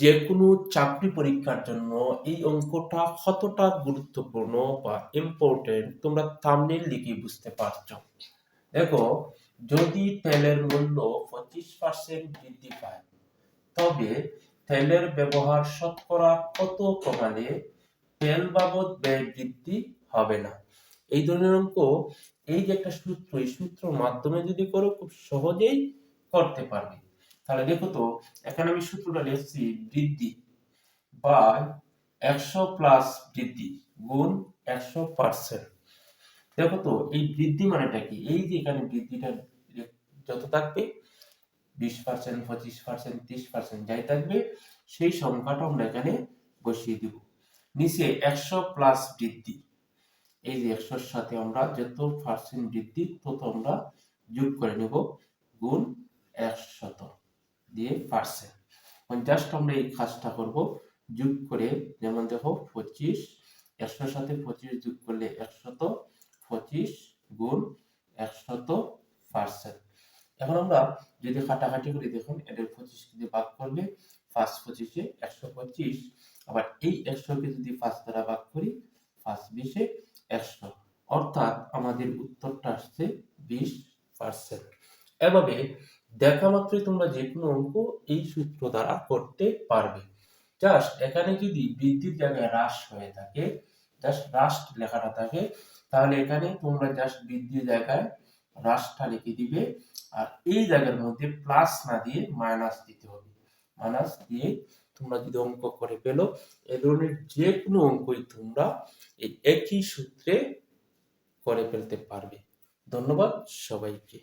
যে কোনো চাকরি পরীক্ষার জন্য এই অঙ্কটা কতটা গুরুত্বপূর্ণ বা ইম্পর্টেন্ট তোমরা থাম্বনেল লিখে বুঝতে পারছ। দেখো, যদি তেলের মূল্য পঁচিশ পার্সেন্ট বৃদ্ধি পায়, তবে তেলের ব্যবহার শতকরা কত কমালে তেল বাবদ ব্যয় বৃদ্ধি হবে না? এই ধরনের অঙ্ক, এই যে একটা সূত্র, এই সূত্রের মাধ্যমে যদি করো, খুব সহজেই করতে পারবে। তাহলে দেখো তো, এখানে আমি সূত্রটা লিখছি বৃদ্ধি বাই একশো প্লাস বৃদ্ধি গুণ একশো পার্সেন্ট দেখো তো, এই বৃদ্ধি মানেটা কি? এই যে এখানে বৃদ্ধিটা যত থাকবে, বিশ পার্সেন্ট পঁচিশ পার্সেন্ট ত্রিশ পার্সেন্ট যাই থাকবে, সেই সংখ্যাটা আমরা এখানে বসিয়ে দিব। নিচে একশো প্লাস বৃদ্ধি, এই যে একশোর সাথে আমরা যত পার্সেন্ট বৃদ্ধি, তত আমরা যোগ করে নেব, গুণ একশত। দিয়ে পার্সেন্ট জাস্ট আমরা এই কাজটা করব, যোগ করে যেমন দেখো পঁচিশ, একশোর সাথে পঁচিশ যোগ করলে একশত পঁচিশ গুণ একশত পার্সেন্ট এখন আমরা যদি কাটাকাটি করি, দেখুন, এদের পঁচিশ দিয়ে ভাগ করলে পাঁচ পঁচিশে একশো পঁচিশ। আবার এই একশোকে যদি পাঁচ দ্বারা ভাগ করি, পাঁচ বিশে একশো। অর্থাৎ আমাদের উত্তরটা আসছে বিশ পার্সেন্ট এভাবে দেখা মাত্রই তোমরা যে কোনো অঙ্ক এই সূত্র দ্বারা করতে পারবে। জাস্ট এখানে যদি বৃদ্ধির জায়গায় হ্রাস হয়ে থাকে জাস্ট হ্রাস লেখাটা থাকে, তাহলে এখানে তোমরা জাস্ট বৃদ্ধির জায়গায় হ্রাসটা লিখে দিবে। আর এই জায়গার মধ্যে প্লাস না দিয়ে মাইনাস দিতে হবে। মাইনাস দিয়ে তোমরা যদি অঙ্ক করে পেল এ ধরনের যে কোনো অঙ্কই তোমরা এই একই সূত্রে করে ফেলতে পারবে। ধন্যবাদ সবাইকে।